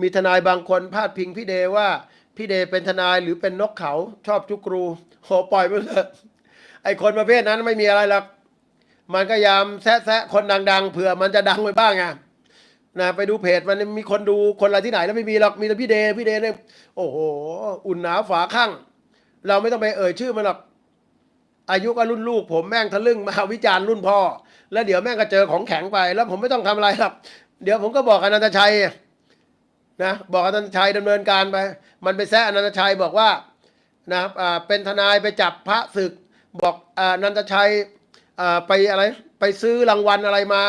มีทนายบางคนพาดพิงพี่เดว่า พี่เดเป็นทนายหรือเป็นนกเขาชอบจุกครูโหปล่อยไปเถอะไอคนประเภทนั้นไม่มีอะไรหรอกมันก็ยามแซะแซะคนดัง ๆ เผื่อมันจะดังไปบ้างไงนะไปดูเพจมันมีคนดูคนอะไรที่ไหนแล้วไม่มีหรอกมีแต่พี่เดพี่เดเนี่ยโอ้โห อุ่นหนาฝาข้างเราไม่ต้องไปเอ่ยชื่อมันหรอกอายุก็รุ่นลูก ผมแม่งทะลึ่งมาวิจารณ์รุ่นพ่อ แล้วเดี๋ยวแม่งก็เจอของแข็งไป แล้วผมไม่ต้องทำอะไรหรอกเดี๋ยวผมก็บอกอนันตชัย นะบอกอนันตชัยดำเนินการไป มันไปแซะอนันตชัยบอกว่านะอ่าเป็นทนายไปจับพระศึก บอกอานันตชัยอ่าไปอะไรไปซื้อรางวัลอะไรมา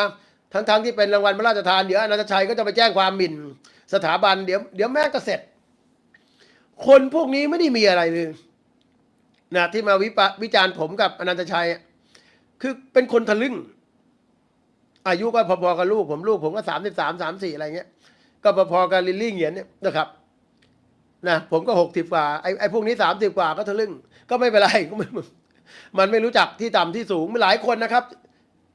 ทั้งๆที่เป็นรางวัลพระราชทานเดี๋ยวอนันตชัยก็จะไปแจ้งความหมิ่นสถาบันเดี๋ยวเดี๋ยวแม่ก็เสร็จ คนพวกนี้ไม่ได้มีอะไรเลยนะที่มาวิปวิจารณ์ผมกับอนันตชัย คือเป็นคนทะลึ่ง อายุก็พอๆกับลูกผมลูกผมก็สามสิบสามสามสี่อะไรเงี้ย ก็พอๆกับลิลลี่เหงียนเนี่ยนะครับนะผมก็หกสิบกว่าไอ้ไอ้พวกนี้สามสิบกว่าก็ทะลึ่งก็ไม่เป็นไรก็ไม่มันไม่รู้จักที่ต่ำที่สูงมีหลายคนนะครับ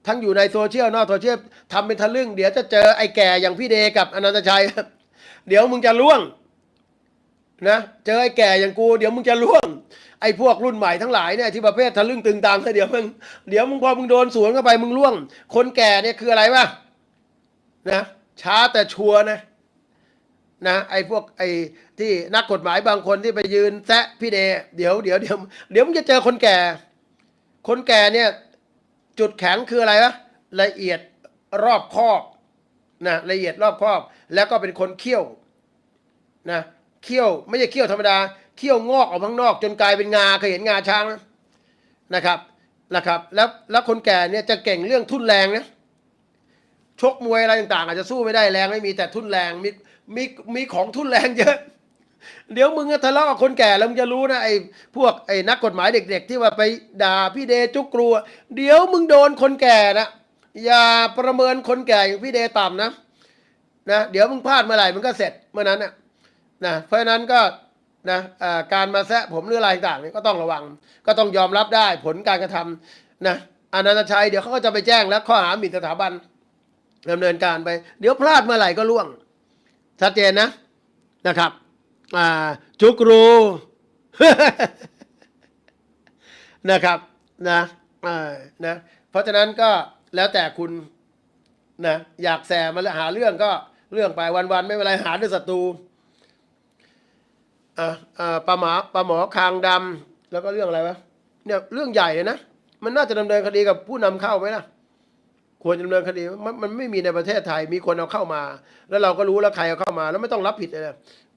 ทั้งอยู่ในโซเชียลนอกโซเชียลทำเป็นทะลึ่ง เดี๋ยวจะเจอไอ้แก่อย่างพี่เดกับอนันตชัยเดี๋ยวมึงจะล่วงนะเจอไอ้แก่อย่างกู เดี๋ยวมึงจะล่วง ไอ้พวกรุ่นใหม่ทั้งหลายเนี่ยที่ประเภททะลึ่งตึงตังเดี๋ยวมึงเดี๋ยวมึงพอมึงโดนสวนเข้าไปมึงล่วง คนแก่เนี่ยคืออะไรวะนะช้าแต่ชัวร์นะ นะไอ้พวกไอ้ที่นักกฎหมายบางคนที่ไปยืนแซะพี่เดเดี๋ยวเดี๋ยวเดี๋ยวเดี๋ยวมึงจะเจอคนแก่ คนแก่เนี่ย จุดแข็งคืออะไรวะละเอียดรอบคอบนะละเอียดรอบคอบ แล้วก็เป็นคนเขี้ยวนะเขี้ยวไม่ใช่เขี้ยวธรรมดาเขี้ยวงอกออกข้างนอก จนกลายเป็นงาเคยเห็นงาช้างนะครับนะครับ แล้วแล้วคนแก่เนี่ยจะเก่งเรื่องทุนแรงนะ ชกมวยอะไรต่างๆ อาจจะสู้ไม่ได้แรงไม่มีแต่ทุนแรงมีมีมีของทุนแรงเยอะ เดี๋ยวมึงทะเลาะกับคนแก่แล้วมึงจะรู้นะไอ้พวกไอ้นักกฎหมายเด็ก ๆ ที่ว่าไปด่าพี่เดจุกกลัว เดี๋ยวมึงโดนคนแก่นะอย่าประเมินคนแก่อย่างพี่เดต่ำนะนะเดี๋ยวมึงพลาดเมื่อไหร่มึงก็เสร็จเมื่อนั้นนะนะเพราะฉะนั้นก็นะการมาแซะผมหรืออะไรต่างๆนี่ก็ต้องระวัง ก็ต้องยอมรับได้ผลการกระทำนะอนันตชัยเดี๋ยวเขาก็จะไปแจ้งแล้วข้อหาหมิ่นสถาบัน ดำเนินการไป เดี๋ยวพลาดเมื่อไหร่ก็ล่วง ชัดเจนนะนะครับ อ่า จุกรูนะครับนะอ่านะ เพราะฉะนั้นก็แล้วแต่คุณนะอยากแซมาแล้วหาเรื่องก็เรื่องไปวันๆไม่เป็นไรหาด้วยศัตรูอ่าอ่าปลาหมาปลาหมอคางดำแล้วก็เรื่องอะไรวะเนี่ยเรื่องใหญ่เลยนะมันน่าจะดำเนินคดีกับผู้นำเข้าไหมล่ะ ควรดำเนินคดีมันมันไม่มีในประเทศไทยมีคนเอาเข้ามา แล้วเราก็รู้แล้วใครเอาเข้ามา แล้วไม่ต้องรับผิดเลย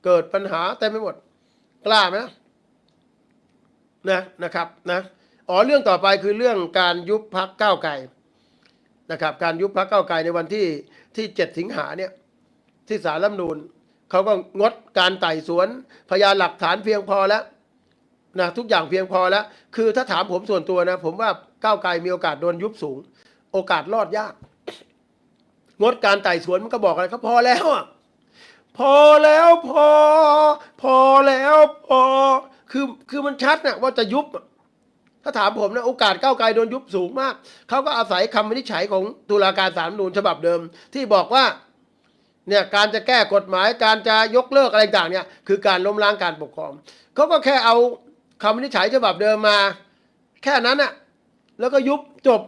เกิดปัญหาเต็มไปหมด กล้าไหมนะนะครับนะอ๋อเรื่องต่อไปคือเรื่องการยุบพักก้าวไกลนะครับการยุบพักก้าวไกลในวันที่ที่เจ็ดสิงหาเนี่ยที่สารรัฐธรรมนูญเขาก็งดการไต่สวนพยานหลักฐานเพียงพอแล้วนะทุกอย่างเพียงพอแล้ว คือถ้าถามผมส่วนตัวนะ ผมว่าก้าวไกลมีโอกาสโดนยุบสูง โอกาสรอดยาก งดการไต่สวนมันก็บอกอะไรก็พอแล้วอะพอแล้วพอ พอแล้วพอ คือคือมันชัดนะว่าจะยุบ ถ้าถามผมนะ โอกาสก้าวไกลโดนยุบสูงมาก เขาก็อาศัยคำวินิจฉัยของตุลาการศาลรัฐธรรมนูญฉบับเดิม ที่บอกว่าเนี่ยการจะแก้กฎหมายการจะยกเลิกอะไรต่างเนี่ยคือการล้มล้างการปกครองเขาก็แค่เอาคำวินิจฉัยฉบับเดิมมา แค่นั้นน่ะแล้วก็ยุบจบ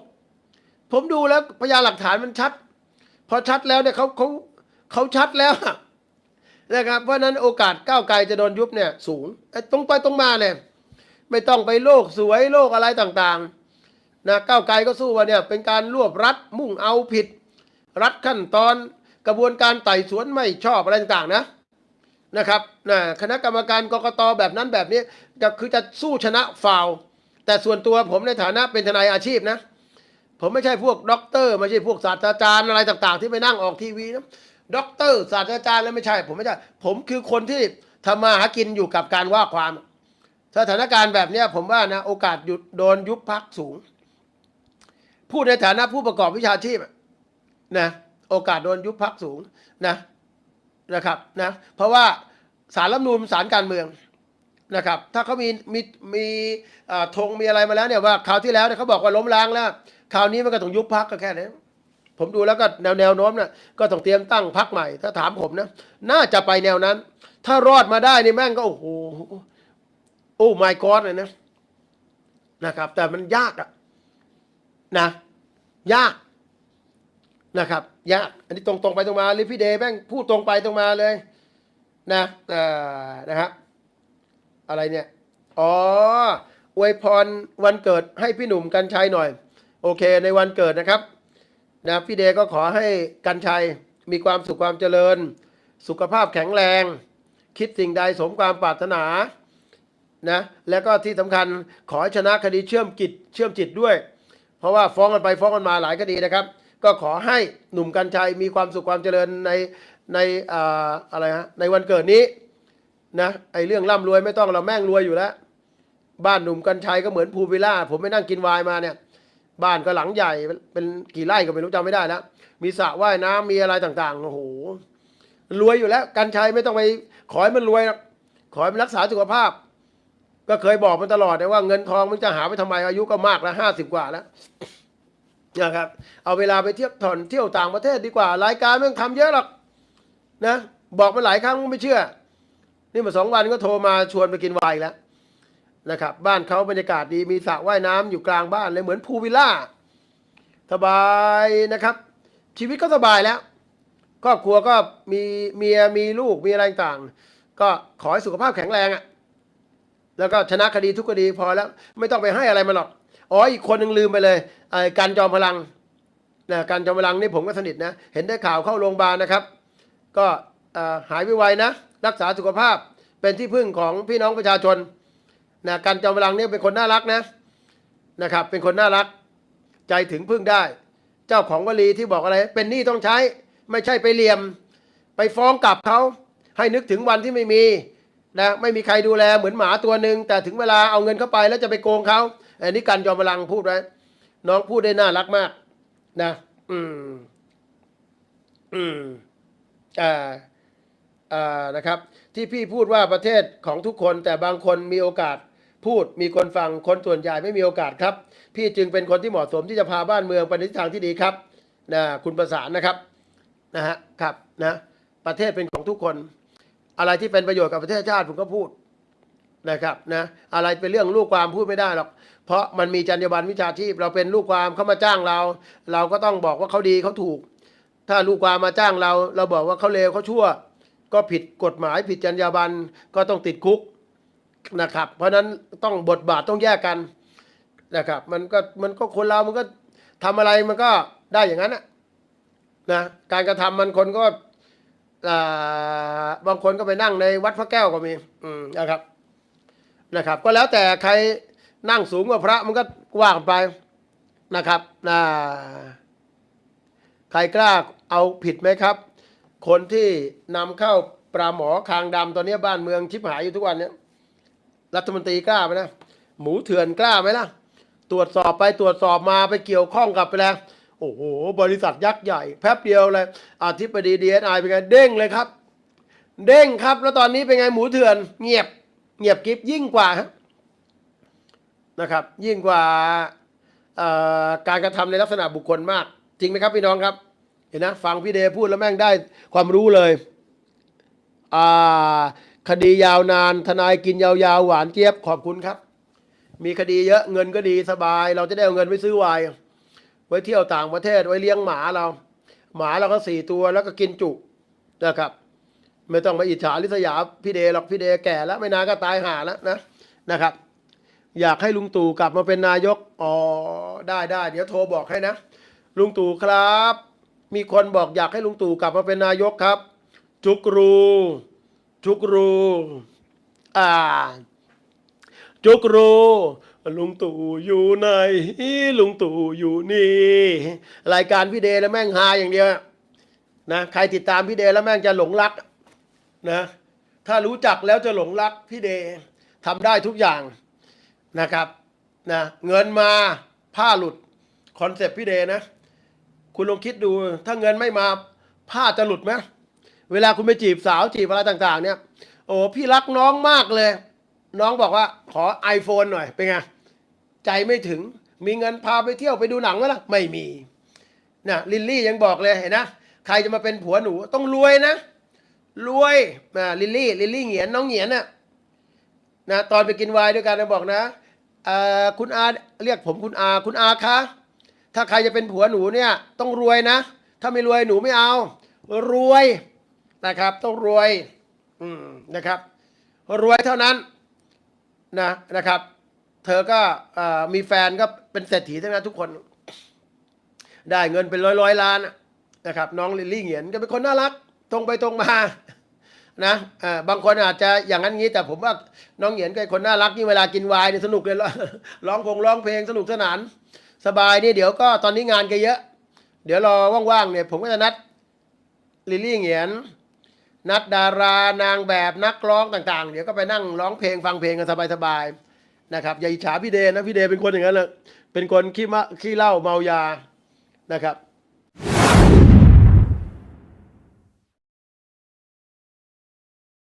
ผมดูแล้วพยานหลักฐานมันชัด พอชัดแล้วเนี่ยเขาเขาเขาชัดแล้วนะครับเพราะนั้นโอกาสก้าวไกลจะโดนยุบเนี่ย สูงไอ้ตรงไปตรงมาเนี่ย ไม่ต้องไปโลกสวยโลกอะไรต่างๆนะก้าวไกลก็สู้ว่าเนี่ย เป็นการรวบรัดมุ่งเอาผิด รัดขั้นตอนกระบวนการไต่สวนไม่ชอบอะไรต่างๆนะนะครับนะคณะกรรมการกรกตแบบนั้นแบบนี้ก็คือจะสู้ชนะฟาวแต่ส่วนตัวผมในฐานะเป็นทนายอาชีพนะ ผมไม่ใช่พวกด็อกเตอร์ไม่ใช่พวกศาสตราจารย์อะไรต่าง ๆ ที่ไปนั่งออกทีวีนะด็อกเตอร์ศาสตราจารย์แล้วไม่ใช่ ผมไม่ใช่ ผมคือคนที่ทำมาหากินอยู่กับการว่าความ สถานการณ์แบบนี้ผมว่านะโอกาสหยุดโดนยุบพักสูง พูดในฐานะผู้ประกอบวิชาชีพนะโอกาสโดนยุบพักสูงนะนะครับนะเพราะว่าสารรัฐมนูญสารการเมืองนะครับ ถ้าเขามีมีมีอ่อธงมีอะไรมาแล้วเนี่ยว่าคราวที่แล้วเนี่ยเขาบอกว่าล้มล้างแล้ว คราวนี้มันก็ต้องยุบพักก็แค่นี้นผมดูแล้วก็แนวแนวโน้มนะก็ต้องเตรียมตั้งพักใหม่ ถ้าถามผมนะ น่าจะไปแนวนั้น ถ้ารอดมาได้นี่แม่งก็โอ้โหโอ้ my god เลยนะนะครับ แต่มันยากอะนะ ยากนะครับ ยาก อันนี้ตรงตรงไปตรงมาลิพี่เดย์แม่งพูดตรงไปตรงมาเลย นะเอ่อนะครับอะไรเนี่ย อ๋ออวยพรวันเกิดให้พี่หนุ่มกัญชัยหน่อย โอเค ในวันเกิดนะครับนะพี่เดก็ขอให้กัญชัยมีความสุขความเจริญ สุขภาพแข็งแรง คิดสิ่งใดสมความปรารถนานะแล้วก็ที่สำคัญขอให้ชนะคดีเชื่อมจิตเชื่อมจิตด้วย เพราะว่าฟ้องกันไปฟ้องกันมาหลายคดีนะครับ ก็ขอให้หนุ่มกัญชัยมีความสุขความเจริญในในอ่าอะไรฮะในวันเกิดนี้นะไอเรื่องร่ำรวยไม่ต้องเราแม่งรวยอยู่แล้ว บ้านหนุ่มกัญชัยก็เหมือนภูวิลล่าผมไปนั่งกินวน์มาเนี่ย บ้านก็หลังใหญ่เป็นกี่ไร่ก็ไม่รู้จำไม่ได้แล้วมีสระว่ายน้ำมีอะไรต่างๆโอ้โหรวยอยู่แล้วกัญชัยไม่ต้องไปขอให้มันรวยหรอกขอให้มันรักษาสุขภาพ ก็เคยบอกมันตลอดนะว่าเงินทองมันจะหาไปทำไมอายุก็มากแล้วห้าสิบกว่าแล้วนะครับ เอาเวลาไปเที่ยวถอนเที่ยวต่างประเทศดีกว่า รายการมันทำเยอะหรอกนะ บอกมาหลายครั้งไม่เชื่อ นี่มาสองวันก็โทรมาชวนไปกินไวน์แล้ว นะครับ บ้านเขาบรรยากาศดีมีสระว่ายน้ำอยู่กลางบ้านเลยเหมือนพูลวิลล่าสบายนะครับ ชีวิตก็สบายแล้วครอบครัวก็มีเมียมีลูกมีอะไรต่างก็ขอให้สุขภาพแข็งแรงอะ่ะ แล้วก็ชนะคดีทุกคดีพอแล้ว ไม่ต้องไปให้อะไรมันหรอกอ๋ออีกคนหนึ่งลืมไปเลยไอ้การจอมพลังนะการจอมพลังนี่ผมก็สนิทนะ เห็นได้ข่าวเข้าโรงพยาบาลนะครับ ก็หายไวๆนะ รักษาสุขภาพเป็นที่พึ่งของพี่น้องประชาชน นะการจอมพลังเนี่ยเป็นคนน่ารักนะนะครับ เป็นคนน่ารัก ใจถึงพึ่งได้ เจ้าของวลีที่บอกอะไร เป็นหนี้ต้องใช้ ไม่ใช่ไปเหลี่ยม ไปฟ้องกลับเขาให้นึกถึงวันที่ไม่มีนะไม่มีใครดูแลเหมือนหมาตัวหนึ่งแต่ถึงเวลาเอาเงินเข้าไปแล้วจะไปโกงเขาอันนี้การจอมพลังพูดไว้น้องพูดได้น่ารักมาก นะ อืม อืมอ่าอ่านะครับ ที่พี่พูดว่าประเทศของทุกคนแต่บางคนมีโอกาส พูดมีคนฟังคนส่วนใหญ่ไม่มีโอกาสครับ พี่จึงเป็นคนที่เหมาะสมที่จะพาบ้านเมืองไปในทิศทางที่ดีครับนะคุณประสานนะครับนะฮะครับนะประเทศเป็นของทุกคน อะไรที่เป็นประโยชน์กับประเทศชาติผมก็พูดนะครับนะอะไรเป็นเรื่องลูกความพูดไม่ได้หรอก เพราะมันมีจรรยาบรรณวิชาชีพ เราเป็นลูกความเขามาจ้างเรา เราก็ต้องบอกว่าเขาดีเขาถูก ถ้าลูกความมาจ้างเรา เราบอกว่าเขาเลวเขาชั่ว ก็ผิดกฎหมายผิดจรรยาบรรณก็ต้องติดคุก นะครับ เพราะฉะนั้นต้องบทบาทต้องแยกกันนะครับ มันก็มันก็คนเรา มันก็ทำอะไรมันก็ได้อย่างนั้นนะนะการกระทำมันคนก็บางคนก็ไปนั่งในวัดพระแก้วก็มีอืนะครับนะครับ ก็แล้วแต่ใครนั่งสูงกว่าพระมันก็ว่ากันไปนะครับนะใครกล้าเอาผิดไหมครับ คนที่นำเข้าปลาหมอคางดำตอนนี้บ้านเมืองชิบหายอยู่ทุกวันเนี้ย รัฐมนตรีกล้าไหมนะหมูเถื่อนกล้าไหมล่ะ ตรวจสอบไปตรวจสอบมาไปเกี่ยวข้องกับไปแล้วโอ้โหบริษัทยักษ์ใหญ่ แป๊บเดียวเลยอธิบดีดีเอสไอเป็นไงเด้งเลยครับ เด้งครับ แล้วตอนนี้เป็นไงหมูเถื่อน เงียบ เงียบกิฟยิ่งกว่านะครับ ยิ่งกว่าการกระทำในลักษณะบุคคลมาก จริงไหมครับพี่น้องครับเห็นนะฟังพี่เดพูดแล้วแม่งได้ความรู้เลยอ่า คดียาวนาน ทนายกินยาวๆ หวานเจี๊ยบขอบคุณครับ มีคดีเยอะเงินก็ดีสบาย เราจะได้เอาเงินไปซื้อไวน์ไว้เที่ยวต่างประเทศไว้เลี้ยงหมาเรา หมาเราก็สี่ตัวแล้วก็กินจุนะครับ ไม่ต้องมาอิจฉาลิษยาพี่เดหรอกพี่เดแก่แล้วไม่นานก็ตายห่าแล้วนะนะครับ อยากให้ลุงตู่กลับมาเป็นนายกอ๋อได้ได้เดี๋ยวโทรบอกให้นะลุงตู่ครับ มีคนบอกอยากให้ลุงตู่กลับมาเป็นนายกครับ จุกรู จุกรูอ่า จุกรูลุงตู่อยู่ไหนลุงตู่อยู่นี่ รายการพี่เดแล้วแม่งฮาอย่างเดียวนะใครติดตามพี่เดแล้วแม่งจะหลงรักนะถ้ารู้จักแล้วจะหลงรักพี่เดทำได้ทุกอย่างนะครับนะเงินมาผ้าหลุดคอนเซปต์พี่เดนะ คุณลองคิดดูถ้าเงินไม่มาผ้าจะหลุดไหม เวลาคุณไปจีบสาวจีบอะไรต่าง ๆ เนี่ย โอ้พี่รักน้องมากเลย น้องบอกว่าขอ iPhone หน่อยเป็นไงใจไม่ถึงมีเงินพาไปเที่ยวไปดูหนังไหมล่ะไม่มีนะลิลลี่ยังบอกเลยเห็นนะใครจะมาเป็นผัวหนูต้องรวยนะรวยอ่าลิลลี่ลิลลี่เหงียนน้องเหงียนน่ะนะตอนไปกินไวน์ด้วยกันนะบอกนะอ่าคุณอาเรียกผมคุณอาคุณอาคะถ้าใครจะเป็นผัวหนูเนี่ยต้องรวยนะ ถ้าไม่รวยหนูไม่เอา รวย นะครับ ต้องรวยอืมนะครับ รวยเท่านั้นนะนะครับ เธอก็อมีแฟนก็เป็นเศรษฐีทั้งนั้นทุกคน ได้เงินเป็นร้อยร้อยล้านนะครับ น้องลิลลี่เหงียนก็เป็นคนน่ารัก ตรงไปตรงมานะบางคนอาจจะอย่างนั้นงี้ แต่ผมว่าน้องเหียนก็เป็นคนน่ารักนี่เวลากินวน์เนี่ยสนุกเลยร้องพงร้องเพลงสนุกสนาน สบายนี่เดี๋ยวก็ตอนนี้งานแกเยอะ เดี๋ยวรอว่างๆเนี่ยผมก็จะนัดลิลลี่เหงียน นัดดารานางแบบนักร้องต่างๆ เดี๋ยวก็ไปนั่งร้องเพลงฟังเพลงกันสบายๆนะครับอย่าอิจฉาพี่เดนะพี่เดเป็นคนอย่างนั้นเลยเป็นคนขี้มะขี้เหล้าเมายานะครับ